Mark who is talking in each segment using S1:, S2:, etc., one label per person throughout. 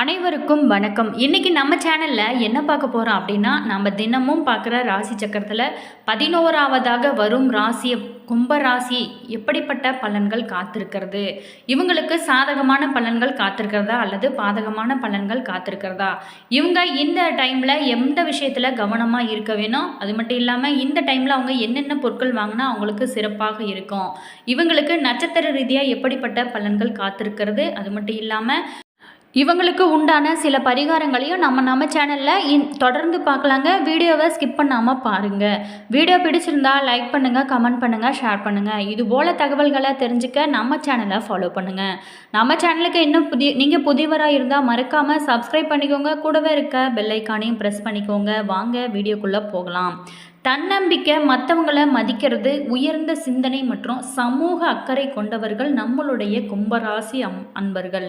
S1: அனைவருக்கும் வணக்கம். இன்றைக்கி நம்ம சேனலில் என்ன பார்க்க போகிறோம் அப்படின்னா நம்ம தினமும் பார்க்குற ராசி சக்கரத்தில் பதினோராவதாக வரும் ராசி கும்ப ராசி எப்படிப்பட்ட பலன்கள் காத்திருக்கிறது? இவங்களுக்கு சாதகமான பலன்கள் காத்திருக்கிறதா? அல்லது பாதகமான பலன்கள் காத்திருக்கிறதா? இவங்க இந்த டைமில் எந்த விஷயத்தில் கவனமாக இருக்க வேணும்? அது மட்டும் இல்லாமல் இந்த டைமில் அவங்க என்னென்ன பொருட்கள் வாங்கினா அவங்களுக்கு சிறப்பாக இருக்கும்? இவங்களுக்கு நட்சத்திர ரீதியாக எப்படிப்பட்ட பலன்கள் காத்திருக்கிறது? அது மட்டும் இல்லாமல் இவங்களுக்கு உண்டான சில பரிகாரங்களையும் நம்ம நம்ம சேனலில் இன் தொடர்ந்து பார்க்கலாங்க. வீடியோவை ஸ்கிப் பண்ணாமல் பாருங்கள் வீடியோ பிடிச்சிருந்தா லைக் பண்ணுங்கள் கமெண்ட் பண்ணுங்கள் ஷேர் பண்ணுங்கள் இதுபோல் தகவல்களை தெரிஞ்சுக்க நம்ம சேனலை ஃபாலோ பண்ணுங்கள் நம்ம சேனலுக்கு இன்னும் புதிய நீங்கள் புதியவராக இருந்தால் மறக்காமல் சப்ஸ்கிரைப் பண்ணிக்கோங்க. கூடவே இருக்க பெல்லைக்கானையும் ப்ரெஸ் பண்ணிக்கோங்க. வாங்க வீடியோக்குள்ளே போகலாம். தன்னம்பிக்கை மற்றவங்களை மதிக்கிறது உயர்ந்த சிந்தனை மற்றும் சமூக அக்கறை கொண்டவர்கள் நம்மளுடைய கும்பராசி அம் அன்பர்கள்.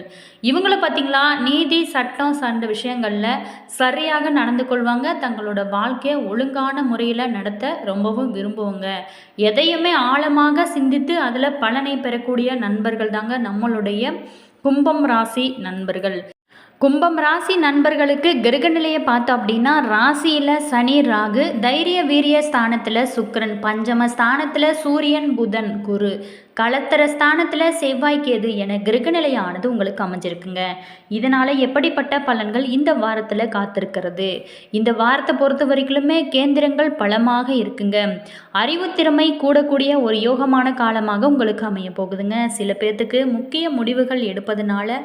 S1: இவங்களை பார்த்தீங்களா நீதி சட்டம் சார்ந்த விஷயங்களில் சரியாக நடந்து கொள்வாங்க. தங்களோட வாழ்க்கையை ஒழுங்கான முறையில் நடத்த ரொம்பவும் விரும்புவாங்க. எதையுமே ஆழமாக சிந்தித்து அதில் பலனை பெறக்கூடிய நண்பர்கள் தாங்க நம்மளுடைய கும்பம் ராசி நண்பர்கள். கும்பம் ராசி நண்பர்களுக்கு கிரக நிலையை பார்த்தோம் அப்படின்னா ராசியில் சனி ராகு தைரிய வீரிய ஸ்தானத்தில் சுக்கரன் பஞ்சம ஸ்தானத்தில் சூரியன் புதன் குரு. களத்திர ஸ்தானத்தில் செவ்வாய்க்கேது என கிரகநிலையானது உங்களுக்கு அமைஞ்சிருக்குங்க. இதனால் எப்படிப்பட்ட பலன்கள் இந்த வாரத்தில் காத்திருக்கிறது? இந்த வாரத்தை பொறுத்த வரைக்குமே கேந்திரங்கள் பலமாக இருக்குங்க. அறிவுத்திறமை கூடக்கூடிய ஒரு யோகமான காலமாக உங்களுக்கு அமைய போகுதுங்க. சில பேர்த்துக்கு முக்கிய முடிவுகள் எடுப்பதனால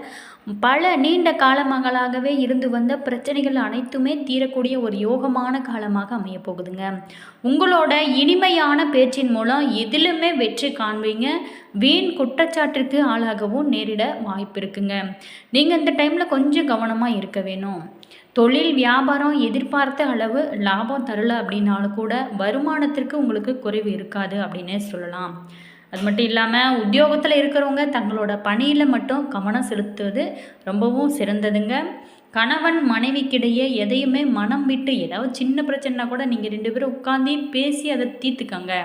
S1: பல நீண்ட காலமாகவே இருந்து வந்த பிரச்சனைகள் அனைத்துமே தீரக்கூடிய ஒரு யோகமான காலமாக அமைய போகுதுங்க. உங்களோட இனிமையான பேச்சின் மூலம் எதிலுமே வெற்றி காண்பீங்க. வீண் குற்றச்சாட்டிற்கு ஆளாகவும் நேரிட வாய்ப்பு இருக்குங்க நீங்கள் இந்த டைமில் கொஞ்சம் கவனமாக இருக்க வேணும். தொழில் வியாபாரம் எதிர்பார்த்த அளவு லாபம் தரல அப்படின்னாலும் கூட வருமானத்திற்கு உங்களுக்கு குறைவு இருக்காது அப்படின்னே சொல்லலாம். அது மட்டும் இல்லாமல் உத்தியோகத்தில் இருக்கிறவங்க தங்களோட பணியில் மட்டும் கவனம் செலுத்துவது ரொம்பவும் சிறந்ததுங்க. கணவன் மனைவிக்கிடையே எதையுமே மனம் விட்டு ஏதாவது சின்ன பிரச்சனைனா கூட நீங்கள் ரெண்டு பேரும் உட்காந்து பேசி அதை தீர்த்துக்கங்க.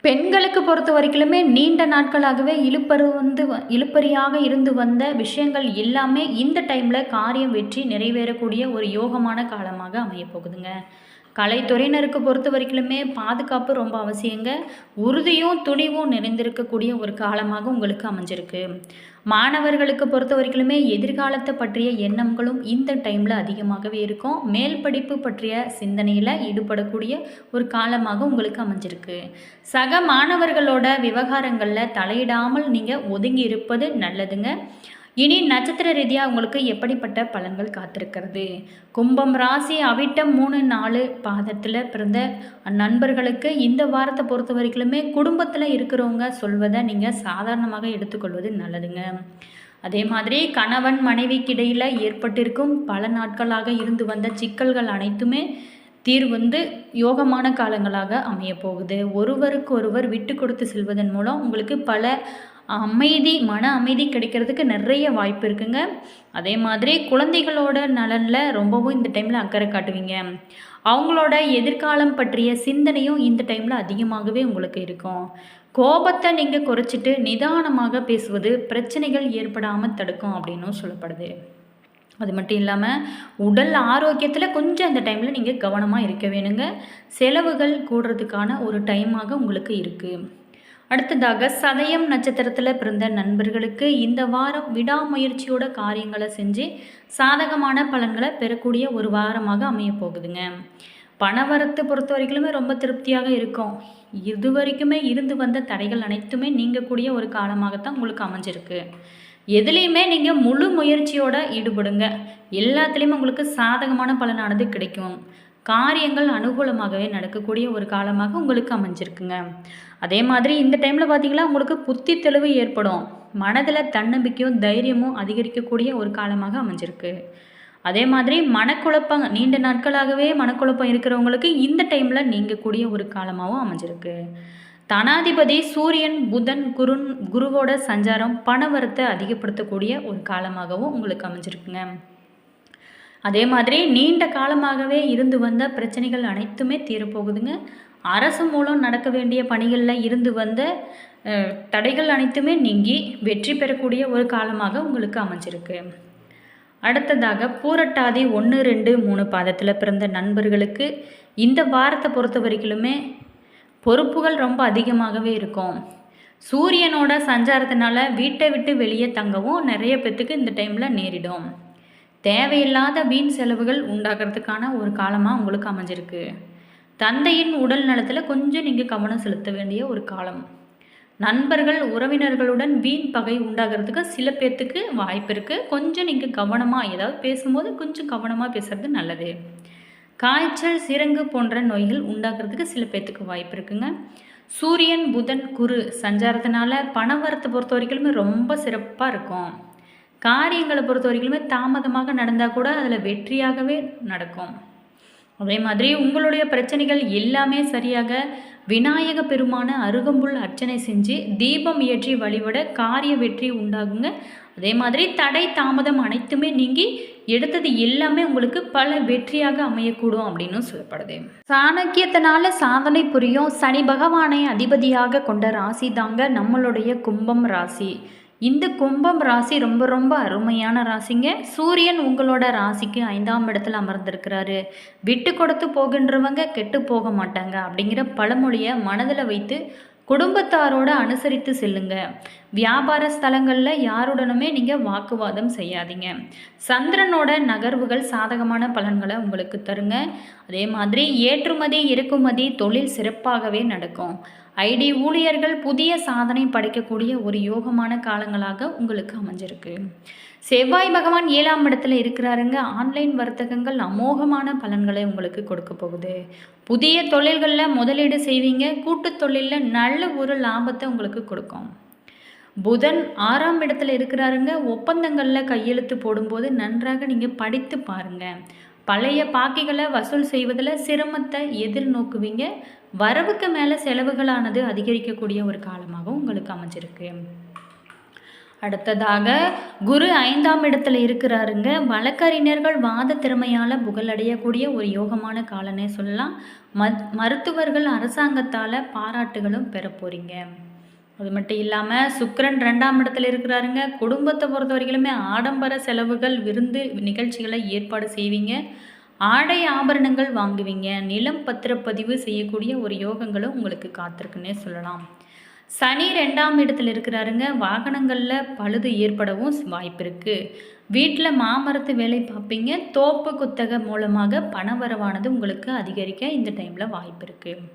S1: பெண்களுக்கு பொறுத்த வரைக்குமே நீண்ட நாட்களாகவே இழுப்பரு வந்து வ- இழுப்பறியாக இருந்து வந்த விஷயங்கள் எல்லாமே இந்த டைமில் காரியம் வெற்றி நிறைவேறக்கூடிய ஒரு யோகமான காலமாக அமையப்போகுதுங்க. கலைத்துறையினருக்கு பொறுத்த வரைக்குமே பாதுகாப்பு ரொம்ப அவசியங்க. உறுதியும் துணிவும் நிறைந்திருக்கக்கூடிய ஒரு காலமாக உங்களுக்கு அமைஞ்சிருக்கு. மாணவர்களுக்கு பொறுத்த வரைக்குமே எதிர்காலத்தை பற்றிய எண்ணங்களும் இந்த டைமில் அதிகமாகவே இருக்கும். மேல் படிப்பு பற்றிய சிந்தனையில் ஈடுபடக்கூடிய ஒரு காலமாக உங்களுக்கு அமைஞ்சிருக்கு. சக மாணவர்களோட விவகாரங்களில் தலையிடாமல் நீங்கள் ஒதுங்கி இருப்பது நல்லதுங்க. இனி நட்சத்திர ரீதியாக உங்களுக்கு எப்படிப்பட்ட பலன்கள் காத்திருக்கிறது? கும்பம் ராசி அவிட்டம் மூணு நாலு பாதத்தில் பிறந்த நண்பர்களுக்கு இந்த வாரத்தை பொறுத்த வரைக்குமே குடும்பத்தில் இருக்கிறவங்க சொல்வதை நீங்கள் சாதாரணமாக எடுத்துக்கொள்வது நல்லதுங்க. அதே மாதிரி கணவன் மனைவிக்கிடையில் ஏற்பட்டிருக்கும் பல நாட்களாக இருந்து வந்த சிக்கல்கள் அனைத்துமே தீர் வந்து யோகமான காலங்களாக அமைய போகுது ஒருவருக்கு ஒருவர் விட்டு கொடுத்து செல்வதன் மூலம் உங்களுக்கு பல அமைதி மன அமைதி கிடைக்கிறதுக்கு நிறைய வாய்ப்பு இருக்குங்க. அதே மாதிரி குழந்தைகளோட நலனில் ரொம்பவும் இந்த டைமில் அக்கறை காட்டுவீங்க. அவங்களோட எதிர்காலம் பற்றிய சிந்தனையும் இந்த டைமில் அதிகமாகவே உங்களுக்கு இருக்கும். கோபத்தை நீங்கள் குறைச்சிட்டு நிதானமாக பேசுவது பிரச்சனைகள் ஏற்படாமல் தடுக்கும் அப்படின்னும் சொல்லப்படுது. அது மட்டும் இல்லாமல் உடல் ஆரோக்கியத்தில் கொஞ்சம் இந்த டைமில் நீங்கள் கவனமாக இருக்க வேணுங்க. செலவுகள் கூடுறதுக்கான ஒரு டைமாக உங்களுக்கு இருக்குது அடுத்ததாக சதயம் நட்சத்திரத்தில் பிறந்த நண்பர்களுக்கு இந்த வாரம் விடாமுயற்சியோட காரியங்களை செஞ்சு சாதகமான பலன்களை பெறக்கூடிய ஒரு வாரமாக அமைய போகுதுங்க. பணவரத்தை பொறுத்த வரைக்குமே ரொம்ப திருப்தியாக இருக்கும். இது வரைக்குமே இருந்து வந்த தடைகள் அனைத்துமே நீங்கக்கூடிய ஒரு காலமாகத்தான் உங்களுக்கு அமைஞ்சிருக்கு. எதுலேயுமே நீங்கள் முழு முயற்சியோட ஈடுபடுங்க. எல்லாத்துலேயுமே உங்களுக்கு சாதகமான பலனானது கிடைக்கும். காரியங்கள் அனுகூலமாகவே நடக்கக்கூடிய ஒரு காலமாக உங்களுக்கு அமைஞ்சிருக்குங்க. அதே மாதிரி இந்த டைமில் பார்த்தீங்கன்னா உங்களுக்கு புத்தி தெளிவு ஏற்படும். மனதில் தன்னம்பிக்கையும் தைரியமும் அதிகரிக்கக்கூடிய ஒரு காலமாக அமைஞ்சிருக்கு. அதே மாதிரி மனக்குழப்பம் நீண்ட நாட்களாகவே மனக்குழப்பம் இருக்கிறவங்களுக்கு இந்த டைமில் நீங்கக்கூடிய ஒரு காலமாகவும் அமைஞ்சிருக்கு. தனாதிபதி சூரியன் புதன் குருன் குருவோட சஞ்சாரம் பணவரத்தை அதிகப்படுத்தக்கூடிய ஒரு காலமாகவும் உங்களுக்கு அமைஞ்சிருக்குங்க. அதே மாதிரி நீண்ட காலமாகவே இருந்து வந்த பிரச்சனைகள் அனைத்துமே தீரப்போகுதுங்க. அரசு மூலம் நடக்க வேண்டிய பணிகளில் இருந்து வந்த தடைகள் அனைத்துமே நீங்கி வெற்றி பெறக்கூடிய ஒரு காலமாக உங்களுக்கு அமைஞ்சிருக்கு. அடுத்ததாக பூரட்டாதி ஒன்று ரெண்டு மூணு பாதத்தில் பிறந்த நண்பர்களுக்கு இந்த வாரத்தை பொறுத்த வரைக்கிலுமே பொறுப்புகள் ரொம்ப அதிகமாகவே இருக்கும். சூரியனோட சஞ்சாரத்தினால வீட்டை விட்டு வெளியே தங்கவும் நிறைய பேத்துக்கு இந்த டைமில் நேரிடும். தேவையில்லாத வீண் செலவுகள் உண்டாகிறதுக்கான ஒரு காலமாக உங்களுக்கு அமைஞ்சிருக்கு. தந்தையின் உடல் நலத்தில் கொஞ்சம் நீங்கள் கவனம் செலுத்த வேண்டிய ஒரு காலம். நண்பர்கள் உறவினர்களுடன் வீண் பகை உண்டாகிறதுக்கு சில பேர்த்துக்கு வாய்ப்பு இருக்குது கொஞ்சம் நீங்கள் கவனமாக ஏதாவது பேசும்போது கொஞ்சம் கவனமாக பேசுகிறது நல்லது. காய்ச்சல் சிரங்கு போன்ற நோய்கள் உண்டாகிறதுக்கு சில பேர்த்துக்கு வாய்ப்பு இருக்குங்க. சூரியன் புதன் குரு சஞ்சாரத்தினால பணவரத்தை பொறுத்த வரைக்குமே ரொம்ப சிறப்பாக இருக்கும். காரியங்களை பொறுத்த வரைக்குமே தாமதமாக நடந்தால் கூட அதில் வெற்றியாகவே நடக்கும். அதே மாதிரி உங்களுடைய பிரச்சனைகள் எல்லாமே சரியாக விநாயக பெருமான அருகம்புல் அர்ச்சனை செஞ்சு தீபம் ஏற்றி வழிபட காரிய வெற்றி உண்டாகுங்க. அதே மாதிரி தடை தாமதம் அனைத்துமே நீங்கி எடுத்தது எல்லாமே உங்களுக்கு பல வெற்றியாக அமையக்கூடும் அப்படின்னு சொல்லப்படுது. சாணக்கியத்தினால சாதனை புரியும் சனி பகவானை அதிபதியாக கொண்ட ராசி தாங்க நம்மளுடைய கும்பம் ராசி. இந்த கும்பம் ராசி ரொம்ப ரொம்ப அருமையான ராசிங்க. சூரியன் உங்களோட ராசிக்கு ஐந்தாம் இடத்துல அமர்ந்திருக்கிறாரு. விட்டு கொடுத்து போகின்றவங்க கெட்டு போக மாட்டாங்க அப்படிங்கிற பழமொழியை மனதில் வைத்து குடும்பத்தாரோட அனுசரித்து செல்லுங்க. வியாபார ஸ்தலங்களில் யாருடனுமே நீங்கள் வாக்குவாதம் செய்யாதீங்க. சந்திரனோட நகர்வுகள் சாதகமான பலன்களை உங்களுக்கு தருங்க. அதே மாதிரி ஏற்றுமதி இறக்குமதி தொழில் சிறப்பாகவே நடக்கும். ஐடி ஊழியர்கள் புதிய சாதனை படைக்கக்கூடிய ஒரு யோகமான காலங்களாக உங்களுக்கு அமைஞ்சிருக்கு. செவ்வாய் பகவான் ஏழாம் இடத்துல இருக்கிறாருங்க. ஆன்லைன் வர்த்தகங்கள் அமோகமான பலன்களை உங்களுக்கு கொடுக்க போகுது. புதிய தொழில்களில் முதலீடு செய்வீங்க. கூட்டு தொழிலில் நல்ல ஒரு லாபத்தை உங்களுக்கு கொடுக்கும். புதன் ஆறாம் இடத்துல இருக்கிறாருங்க. ஒப்பந்தங்களில் கையெழுத்து போடும்போது நன்றாக நீங்கள் படித்து பாருங்கள் பழைய பாக்கிகளை வசூல் செய்வதில் சிரமத்தை எதிர்நோக்குவீங்க. வரவுக்கு மேலே செலவுகளானது அதிகரிக்கக்கூடிய ஒரு காலமாகவும் உங்களுக்கு அமைஞ்சிருக்கு. அடுத்ததாக குரு ஐந்தாம் இடத்துல இருக்கிறாருங்க. வழக்கறிஞர்கள் வாத திறமையால் புகழடையக்கூடிய ஒரு யோகமான காலனே சொல்லலாம். மத் மருத்துவர்கள் அரசாங்கத்தால் பாராட்டுகளும் பெற போகிறீங்க அது மட்டும் இல்லாமல் சுக்கரன் ரெண்டாம் இடத்துல இருக்கிறாருங்க. குடும்பத்தை பொறுத்த வரைக்குமே ஆடம்பர செலவுகள் விருந்து நிகழ்ச்சிகளை ஏற்பாடு செய்வீங்க. ஆடை ஆபரணங்கள் வாங்குவீங்க நிலம் பத்திரப்பதிவு செய்யக்கூடிய ஒரு யோகங்களும் உங்களுக்கு காத்திருக்குன்னே சொல்லலாம். சனி ரெண்டாம் இடத்துல இருக்கிறாருங்க. வாகனங்களில் பழுது ஏற்படவும் வாய்ப்பு இருக்குது வீட்டில் மாமரத்து வேலை பார்ப்பீங்க. தோப்பு குத்தகை மூலமாக பணவரவானது உங்களுக்கு அதிகரிக்க இந்த டைமில் வாய்ப்பு இருக்குது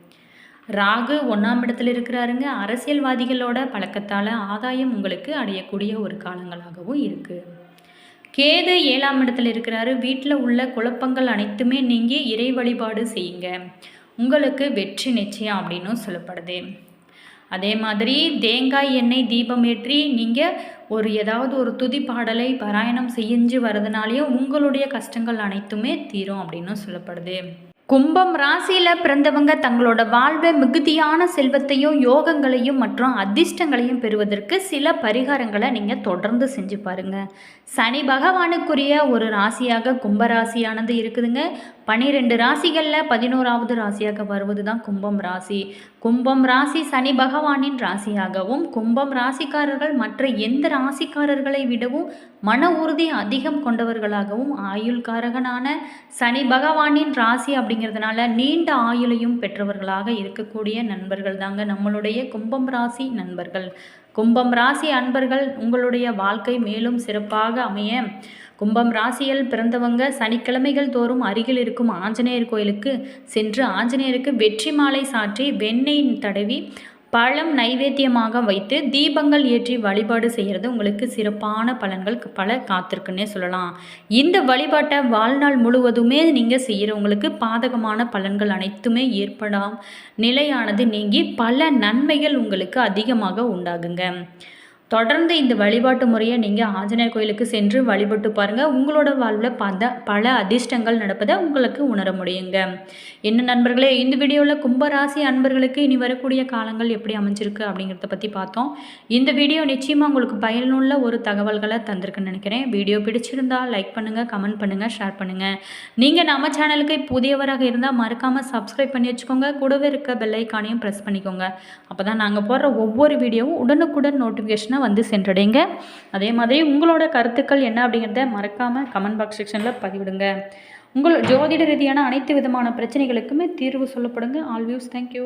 S1: ராகு ஒன்றாம் இடத்துல இருக்கிறாருங்க. அரசியல்வாதிகளோட பழக்கத்தால் ஆதாயம் உங்களுக்கு அடையக்கூடிய ஒரு காலங்களாகவும் இருக்குது கேது ஏழாம் இடத்துல இருக்கிறாரு. வீட்டில் உள்ள குழப்பங்கள் அனைத்துமே நீங்கள் இறை வழிபாடு செய்யுங்க. உங்களுக்கு வெற்றி நிச்சயம் அப்படின்னும் சொல்லப்படுது. அதே மாதிரி தேங்காய் எண்ணெய் தீபம் ஏற்றி நீங்கள் ஒரு ஏதாவது ஒரு துதி பாடலை பாராயணம் செஞ்சு வரதுனாலேயும் உங்களுடைய கஷ்டங்கள் அனைத்துமே தீரும் அப்படின்னு சொல்லப்படுது. கும்பம் ராசியில் பிறந்தவங்க தங்களோட வாழ்வை மிகுதியான செல்வத்தையும் யோகங்களையும் மற்றும் அதிர்ஷ்டங்களையும் பெறுவதற்கு சில பரிகாரங்களை நீங்கள் தொடர்ந்து செஞ்சு பாருங்கள் சனி பகவானுக்குரிய ஒரு ராசியாக கும்பராசியானது இருக்குதுங்க. பனிரெண்டு ராசிகளில் பதினோராவது ராசியாக வருவது தான் கும்பம் ராசி. கும்பம் ராசி சனி பகவானின் ராசியாகவும் கும்பம் ராசிக்காரர்கள் மற்ற எந்த ராசிக்காரர்களை விடவும் மன உறுதி அதிகம் கொண்டவர்களாகவும் ஆயுள்காரகனான சனி பகவானின் ராசி அப்படிங்கிறதுனால நீண்ட ஆயுளையும் பெற்றவர்களாக இருக்கக்கூடிய நண்பர்கள் தாங்க நம்மளுடைய கும்பம் ராசி நண்பர்கள். கும்பம் ராசி அன்பர்கள் உங்களுடைய வாழ்க்கை மேலும் சிறப்பாக அமைய கும்பம் ராசியில் பிறந்தவங்க சனிக்கிழமைகள் தோறும் அருகில் இருக்கும் ஆஞ்சநேயர் கோயிலுக்கு சென்று ஆஞ்சநேயருக்கு வெற்றி மாலை சாற்றி வெண்ணெய் தடவி பழம் நைவேத்தியமாக வைத்து தீபங்கள் ஏற்றி வழிபாடு செய்கிறது உங்களுக்கு சிறப்பான பலன்கள் பல காத்திருக்குன்னே சொல்லலாம். இந்த வழிபாட்டை வாழ்நாள் முழுவதுமே நீங்கள் செய்கிறவங்களுக்கு பாதகமான பலன்கள் அனைத்துமே ஏற்படாம். நிலையானது நீங்கி பல நன்மைகள் உங்களுக்கு அதிகமாக உண்டாகுங்க. தொடர்ந்து இந்த வழிபாட்டு முறையை நீங்கள் ஆஞ்சநேயர் கோயிலுக்கு சென்று வழிபட்டு பாருங்கள் உங்களோட வாழ்வில் பத பல அதிர்ஷ்டங்கள் நடப்பதை உங்களுக்கு உணர முடியுங்க. என்ன நண்பர்களே இந்த வீடியோவில் கும்பராசி அன்பர்களுக்கு இனி வரக்கூடிய காலங்கள் எப்படி அமைஞ்சிருக்கு அப்படிங்கிறத பற்றி பார்த்தோம். இந்த வீடியோ நிச்சயமாக உங்களுக்கு பயனுள்ள ஒரு தகவல்களை தந்திருக்குன்னு நினைக்கிறேன். வீடியோ பிடிச்சிருந்தால் லைக் பண்ணுங்கள் கமெண்ட் பண்ணுங்கள் ஷேர் பண்ணுங்கள் நீங்கள் நம்ம சேனலுக்கு புதியவராக இருந்தால் மறக்காமல் சப்ஸ்கிரைப் பண்ணி வச்சுக்கோங்க. கூடவே இருக்க பெல்லைக்கானையும் ப்ரெஸ் பண்ணிக்கோங்க. அப்போ தான் நாங்கள் போடுற ஒவ்வொரு வீடியோவும் உடனுக்குடன் நோட்டிஃபிகேஷன் நோட்டிஃபிகேஷனை வந்து சென்றடைங்க. அதே மாதிரி உங்களோட கருத்துக்கள் என்ன அப்படிங்கிறத மறக்காமல் கமெண்ட் பாக்ஸ் செக்ஷனில் பதிவிடுங்க. உங்கள் ஜோதிட ரீதியான அனைத்து விதமான பிரச்சனைகளுக்குமே தீர்வு சொல்லப்படுங்க. All views thank you